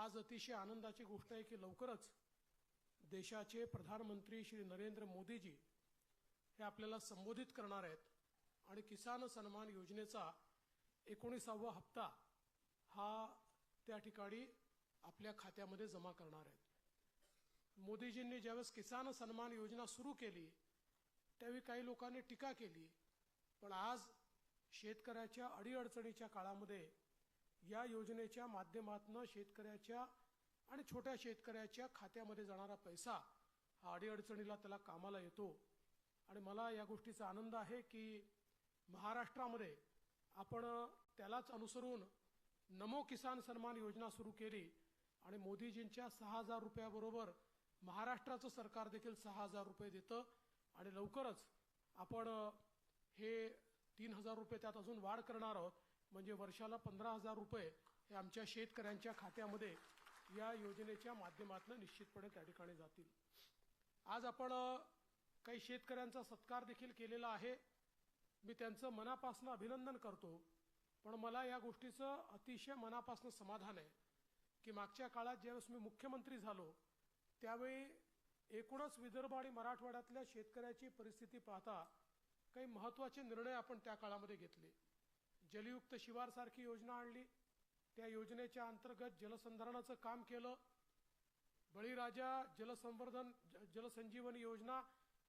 आज अतिशय आनंदाची गोष्ट आहे की लवकरच देशाचे प्रधानमंत्री श्री नरेंद्र मोदीजी हे आपल्याला संबोधित करणार आहेत आणि किसान सन्मान योजनेचा एकोणीसावा हप्ता हा त्या ठिकाणी आपल्या खात्यामध्ये जमा करणार आहेत. मोदीजींनी ज्यावेळेस किसान सन्मान योजना सुरू केली त्यावेळी काही लोकांनी टीका केली पण आज शेतकऱ्याच्या अडीअडचणीच्या काळामध्ये या योजनेच्या माध्यमातून शेतकऱ्याच्या आणि छोट्या शेतकऱ्याच्या खात्यामध्ये जाणारा पैसा हा अडीअडचणीला त्याला कामाला येतो. आणि मला या गोष्टीचा आनंद आहे की महाराष्ट्रामध्ये आपण त्यालाच अनुसरून नमो किसान सन्मान योजना सुरू केली आणि मोदीजींच्या सहा हजार रुपयाबरोबर महाराष्ट्राचं सरकार देखील सहा हजार रुपये देतं आणि लवकरच आपण हे तीन हजार रुपये त्यात अजून वाढ करणार आहोत. म्हणजे वर्षाला पंधरा हजार रुपये हे आमच्या शेतकऱ्यांच्या खात्यामध्ये या योजनेच्या माध्यमातून निश्चितपणे त्या ठिकाणी जातील. आज आपण काही शेतकऱ्यांचा सत्कार देखील केलेला आहे. मी त्यांचं मनापासून अभिनंदन करतो. पण मला या गोष्टीचं अतिशय मनापासून समाधान आहे की मागच्या काळात ज्यावेळेस मी मुख्यमंत्री झालो त्यावेळी एकूणच विदर्भ आणि मराठवाड्यातल्या शेतकऱ्याची परिस्थिती पाहता काही महत्त्वाचे निर्णय आपण त्या काळामध्ये घेतले. जलयुक्त शिवार सारखी योजना आणली. त्या योजनेच्या अंतर्गत जलसंधारणाचं काम केलं. बळीराजा जलसंवर्धन जलसंजीवनी योजना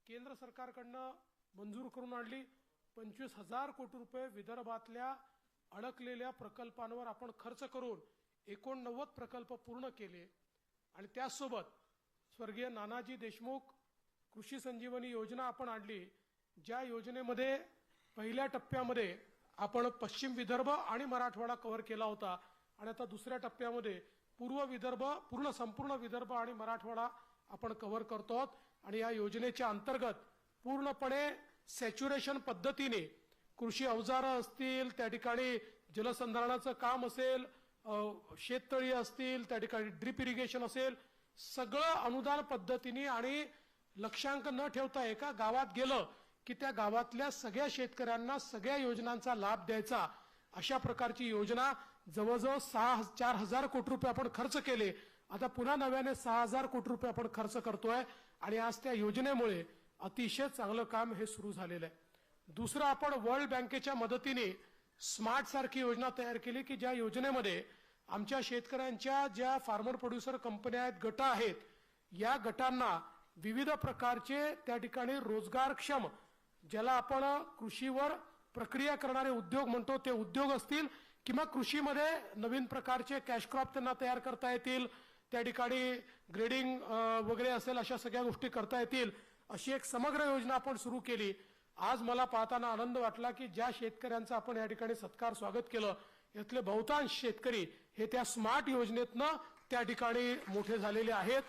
केंद्र सरकारकडनं मंजूर करून आणली. पंचवीस हजार कोटी रुपये विदर्भातल्या अडकलेल्या प्रकल्पांवर आपण खर्च करून एकोणनव्वद प्रकल्प पूर्ण केले. आणि त्याचसोबत स्वर्गीय नानाजी देशमुख कृषी संजीवनी योजना आपण आणली. ज्या योजनेमध्ये पहिल्या टप्प्यामध्ये आपण पश्चिम विदर्भ आणि मराठवाडा कव्हर केला होता. आणि आता दुसऱ्या टप्प्यामध्ये पूर्व विदर्भ पूर्ण संपूर्ण विदर्भ आणि मराठवाडा आपण कव्हर करतो आहोत. आणि या योजनेच्या अंतर्गत पूर्णपणे सॅच्युरेशन पद्धतीने कृषी अवजारं असतील त्या ठिकाणी जलसंधारणाचं काम असेल शेततळी असतील त्या ठिकाणी ड्रीप इरिगेशन असेल सगळं अनुदान पद्धतीने आणि लक्षांक न ठेवता एका गावात गेलं की त्या गावातल्या सगळ्या शेतकऱ्यांना सगळ्या योजनांचा लाभ द्यायचा. अशा प्रकारची योजना जवळजवळ सहा चार हजार कोटी रुपये आपण खर्च केले. आता पुन्हा नव्याने सहा हजार कोटी रुपये आपण खर्च करतोय आणि आज त्या योजनेमुळे अतिशय चांगलं काम हे सुरू झालेलं आहे. दुसरं आपण वर्ल्ड बँकेच्या मदतीने स्मार्ट सारखी योजना तयार केली की ज्या योजनेमध्ये आमच्या शेतकऱ्यांच्या ज्या फार्मर प्रोड्युसर कंपन्या आहेत गट आहेत या गटांना विविध प्रकारचे त्या ठिकाणी रोजगारक्षम ज्याला आपण कृषीवर प्रक्रिया करणारे उद्योग म्हणतो ते उद्योग असतील किंवा कृषीमध्ये नवीन प्रकारचे कॅश क्रॉप त्यांना तयार करता येतील त्या ठिकाणी ग्रेडिंग वगैरे असेल अशा सगळ्या गोष्टी करता येतील अशी एक समग्र योजना आपण सुरू केली. आज मला पाहताना आनंद वाटला की ज्या शेतकऱ्यांचा आपण या ठिकाणी सत्कार स्वागत केलं यातले बहुतांश शेतकरी हे त्या स्मार्ट योजनेतनं त्या ठिकाणी मोठे झालेले आहेत.